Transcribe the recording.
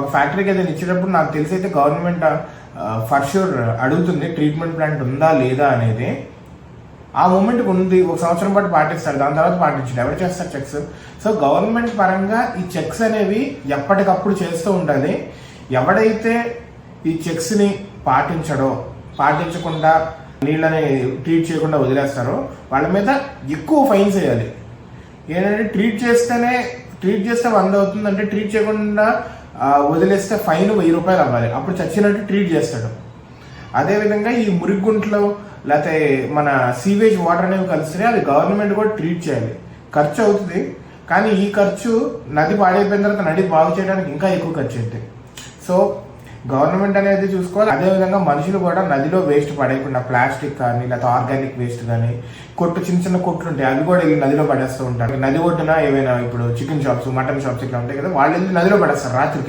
ఒక ఫ్యాక్టరీకి ఏదైనా ఇచ్చేటప్పుడు నాకు తెలిసి అయితే గవర్నమెంట్ ఫర్ షూర్ అడుగుతుంది ట్రీట్మెంట్ ప్లాంట్ ఉందా లేదా అనేది. ఆ మూమెంట్ ఉంది ఒక సంవత్సరం పాటు పాటిస్తారు దాని తర్వాత పాటించండి. ఎవరు చేస్తారు చెక్స్ సో గవర్నమెంట్ పరంగా ఈ చెక్స్ అనేవి ఎప్పటికప్పుడు చేస్తూ ఉండాలి. ఎవడైతే ఈ చెక్స్ని పాటించడో పాటించకుండా నీళ్ళని ట్రీట్ చేయకుండా వదిలేస్తారో వాళ్ళ మీద ఎక్కువ ఫైన్స్ వేయాలి. ఏంటంటే ట్రీట్ చేస్తేనే ట్రీట్ చేస్తే వంద అవుతుంది అంటే ట్రీట్ చేయకుండా వదిలేస్తే ఫైన్ వెయ్యి రూపాయలు అవ్వాలి. అప్పుడు చచ్చినట్టు ట్రీట్ చేస్తాడు. అదేవిధంగా ఈ మురిగుంట్లో లేకపోతే మన సీవేజ్ వాటర్ అనేవి కలిస్తే అది గవర్నమెంట్ కూడా ట్రీట్ చేయాలి. ఖర్చు అవుతుంది. కానీ ఈ ఖర్చు నది పాడైపోయిన తర్వాత నది బాగు చేయడానికి ఇంకా ఎక్కువ ఖర్చు అవుతుంది సో గవర్నమెంట్ అనేది చూసుకోవాలి. అదేవిధంగా మనుషులు కూడా నదిలో వేస్ట్ పడేయకుండా ప్లాస్టిక్ కానీ లేకపోతే ఆర్గానిక్ వేస్ట్ కానీ కొట్టు చిన్న చిన్న కొట్లు ఉంటాయి అవి కూడా వెళ్ళి నదిలో పడేస్తూ ఉంటారు. నది ఒడ్డున ఏవైనా ఇప్పుడు చికెన్ షాప్స్ మటన్ షాప్స్ ఇట్లా ఉంటాయి కదా వాళ్ళు వెళ్ళి నదిలో పడేస్తారు రాత్రికి.